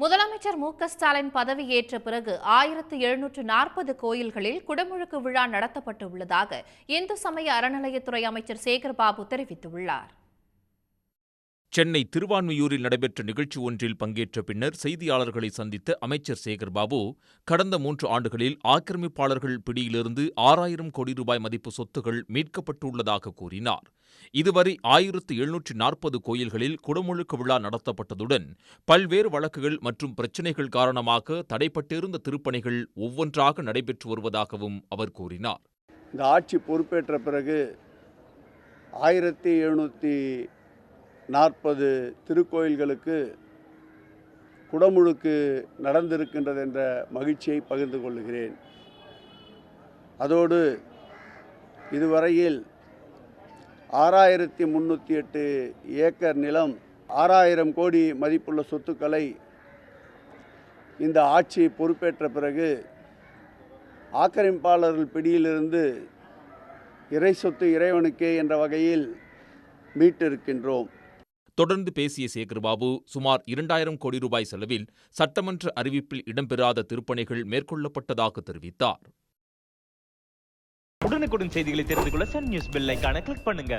முதலமைச்சர் மு க ஸ்டாலின் பதவியேற்ற பிறகு ஆயிரத்து எழுநூற்று நாற்பது கோயில்களில் குடமுழுக்கு விழா நடத்தப்பட்டு உள்ளதாக இந்து சமய அறநிலையத்துறை அமைச்சர் சேகர்பாபு தெரிவித்துள்ளார். சென்னை திருவான்மியூரில் நடைபெற்ற நிகழ்ச்சி ஒன்றில் பங்கேற்ற பின்னர் செய்தியாளர்களை சந்தித்த அமைச்சர் சேகர்பாபு கடந்த மூன்று ஆண்டுகளில் ஆக்கிரமிப்பாளர்கள் பிடியிலிருந்து ஆறாயிரம் கோடி ரூபாய் மதிப்பு சொத்துகள் மீட்கப்பட்டுள்ளதாக கூறினார். இதுவரை ஆயிரத்து எழுநூற்று நாற்பது கோயில்களில் குடமுழுக்கு விழா நடத்தப்பட்டதுடன் பல்வேறு வழக்குகள் மற்றும் பிரச்சினைகள் காரணமாக தடைப்பட்டிருந்த திருப்பணிகள் ஒவ்வொன்றாக நடைபெற்று வருவதாகவும் அவர் கூறினார். இந்த ஆட்சி பொறுப்பேற்ற பிறகு ஆயிரத்தி எழுநூற்றி நாற்பது திருக்கோயில்களுக்கு குடமுழுக்கு நடந்திருக்கின்றது என்ற மகிழ்ச்சியை பகிர்ந்து கொள்கிறேன் அதோடு இதுவரையில் ஆறாயிரத்தி முந்நூற்றி எட்டு ஏக்கர் நிலம் ஆறாயிரம் கோடி மதிப்புள்ள சொத்துக்களை இந்த ஆட்சி பொறுப்பேற்ற பிறகு ஆக்கிரமிப்பாளர்கள் பிடியிலிருந்து இறை சொத்து இறைவனுக்கே என்ற வகையில் மீட்டிருக்கின்றோம். தொடர்ந்து பேசிய சேகர்பாபு சுமார் இரண்டாயிரம் கோடி ரூபாய் செலவில் சட்டமன்ற அறிவிப்பில் இடம்பெறாத திருப்பணிகள் மேற்கொள்ளப்பட்டதாக தெரிவித்தார். உடனுக்குடன் செய்திகளை தெரிந்து கொள்ள சன் நியூஸ் பெல்லைக்கான கிளிக் பண்ணுங்க.